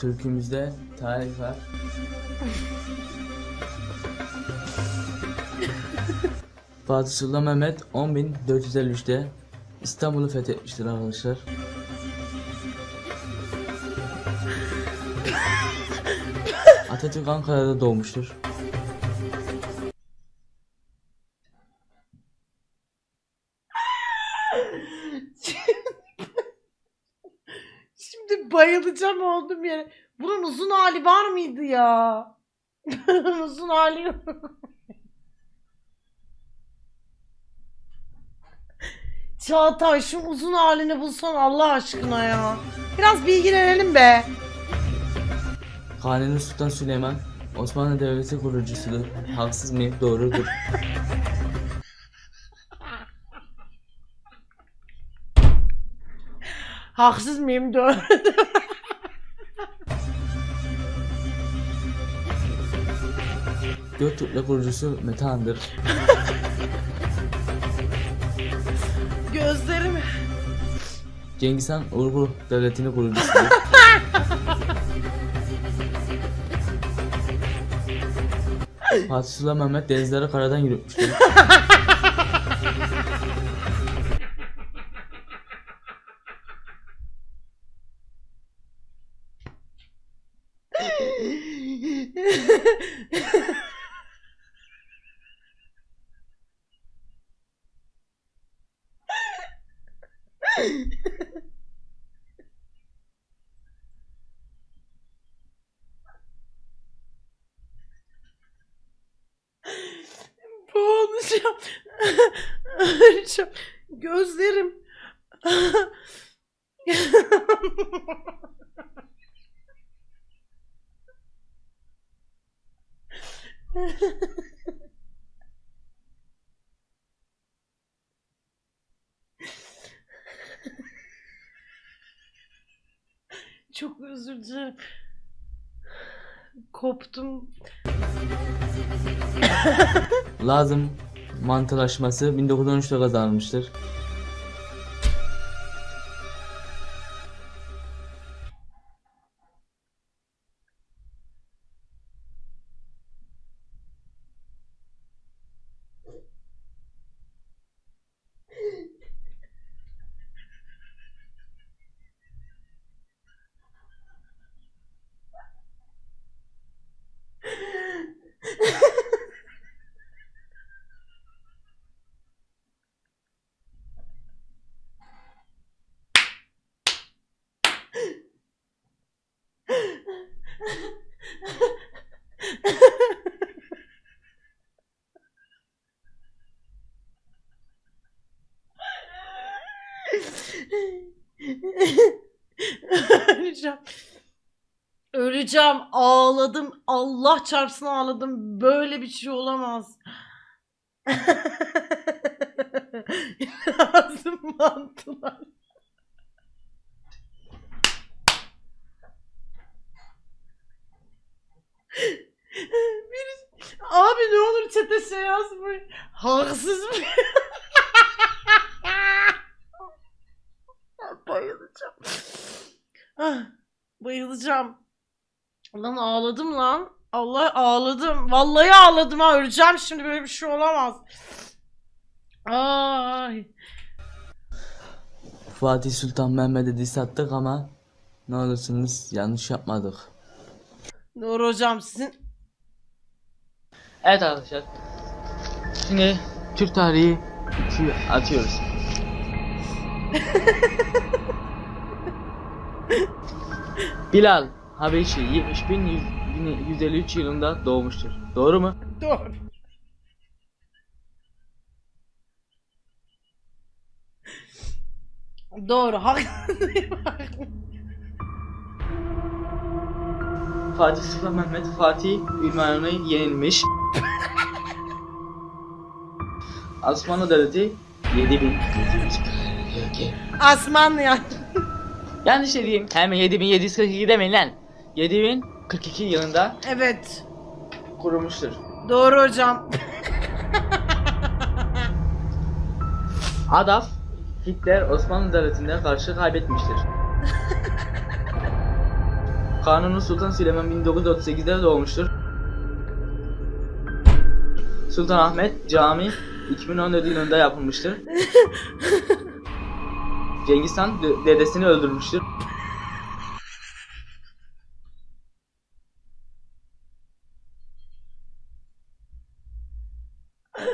Türkümüzde tarih var. Fatih Sultan Mehmet 10.453'te İstanbul'u fethetmiştir arkadaşlar. Atatürk Ankara'da doğmuştur. Bayılacağım oldum yere. Bunun uzun hali var mıydı ya? Uzun hali yok. Çağatay şu uzun halini bulsan Allah aşkına ya. Biraz bilgilenelim be. Kanuni Sultan Süleyman Osmanlı Devleti kurucusudur. Haksız mıyım? Doğrudur. Haksız mıyım? Doğru. Göktürk'le kurucusu Metehan'dır. Gözlerim. Cengiz Han Uygur Devleti'nin kurucusudur. Fatih Sultan Mehmet denizleri karadan yürütmüştür. Boğulacağım. Öleceğim. Gözlerim. Çok özür dilerim. Koptum. Lazım mantılaşması 1913'te kazanılmıştır. Öleceğim. Ağladım. Allah çarpsın ağladım. Böyle bir şey olamaz. Lazım mantılar. Birisi... Abi ne olur çete şey yazmayın. Haksız mı? Bayılacağım. Ah, bayılacağım. Lan ağladım lan. Allah ağladım. Vallahi ağladım ha. Öleceğim şimdi böyle bir şey olamaz. Ay. Fatih Sultan Mehmet'e diss attık ama ne olursunuz yanlış yapmadık. Doğru hocam sizin Evet arkadaşlar. Şimdi Türk tarihi 2 atıyoruz. Bilal Habeşi 70.153 yılında doğmuştur. Doğru mu? doğru. Doğru. Fatih Sultan Mehmet Fatih Ünvanı'nı yenilmiş. Osmanlı Devleti 7742. Asman ya. Yanlış dediğim hemen 7742 demeyin lan. 7042 yılında Evet. kurulmuştur. Doğru hocam. Adolf Hitler Osmanlı Devleti'ne karşı kaybetmiştir. Kanuni Sultan Süleyman 1938'de doğmuştur. Sultanahmet Camii 2014 yılında yapılmıştır. Cengiz Han de- dedesini öldürmüştür.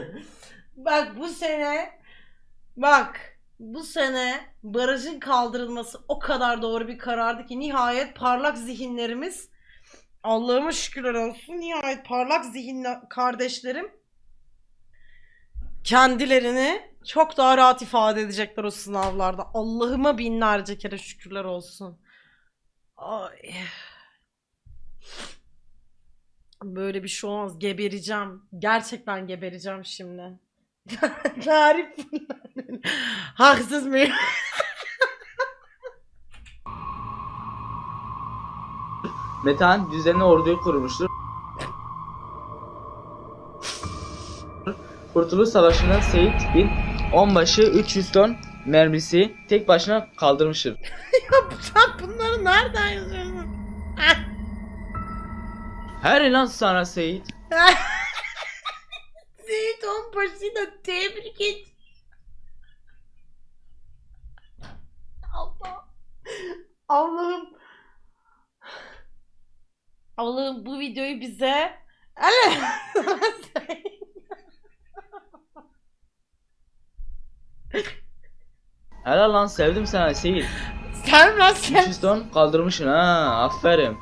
Bak bu sene bak bu sene barajın kaldırılması o kadar doğru bir karardı ki nihayet parlak zihinlerimiz Allah'ıma şükürler olsun nihayet parlak zihinli kardeşlerim kendilerini çok daha rahat ifade edecekler o sınavlarda. Allah'ıma binlerce kere şükürler olsun. Ay. Böyle bir şey olmaz. Gebereceğim. Gerçekten gebereceğim şimdi. Tarif Haksız mıyım? Metehan düzenli orduyu kurmuştur. Kurtuluş Savaşı'nda Seyit bin onbaşı 300 ton mermisi tek başına kaldırmıştır. Sen bunları nereden yazıyorsun? Her ilan sana Seyit. Seyit Onbaşı'yı da tebrik et. Allah. Allah'ım. Allah'ım bu videoyu bize Helal lan sevdim sana Seyit. sen lan sen. 300 ton kaldırmışsın ha aferin.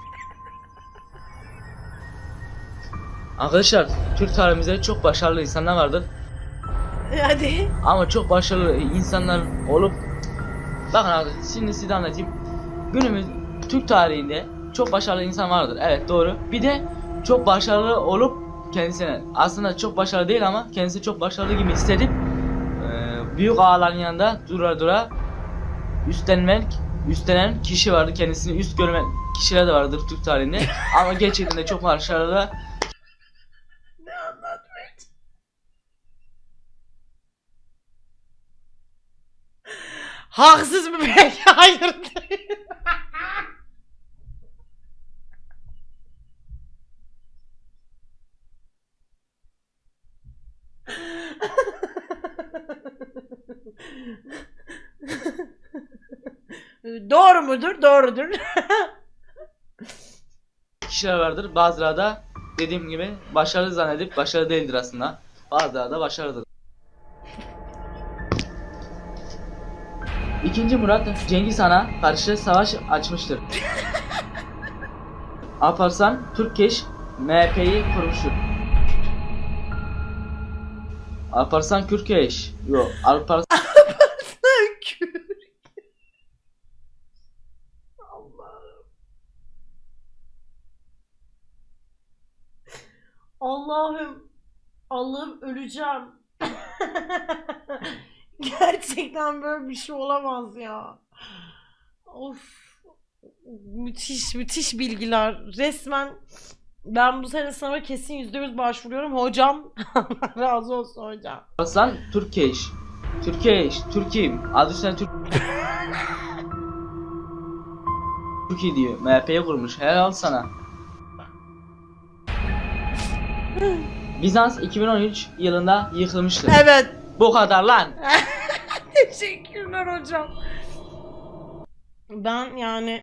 Arkadaşlar Türk tarihimizde çok başarılı insanlar vardır. Hadi. Ama çok başarılı insanlar olup Bakın abi şimdi size anlatayım. Günümüz Türk tarihinde çok başarılı insan vardır. Evet doğru. Bir de çok başarılı olup kendisine aslında çok başarılı değil ama kendisi çok başarılı gibi hissedip eee, büyük ağaların yanında dura dura üstlenmek üstlenen kişi vardır. Kendisini üst görmen kişiler de vardır Türk tarihinde. ama gerçekten de çok başarılı Ne anlatmaya Haksız mı peki? Hayır. Doğru mudur? Doğrudur. kişiler vardır. Bazıları da dediğim gibi başarılı zannedip başarılı değildir aslında. Bazıları da başarılıdır. İkinci Murat Cengiz Han'a karşı savaş açmıştır. Alparslan Türkeş MHP'yi kurmuştur. Alparslan Kürkeş. Yok Alparslan. Allah'ım. Allah'ım öleceğim. Gerçekten böyle bir şey olamaz ya. Of. Müthiş müthiş bilgiler. Resmen ben bu sene sınava kesin %100 başvuruyorum. Hocam razı olsun hocam. Türkeş. Türkeş. Türk'üm. Adı üstüne Türk. Türkiye diyor. MHP'yi kurmuş. Helal sana. Bizans 2013 yılında yıkılmıştır. Evet. Bu kadar lan. Teşekkürler hocam. Ben yani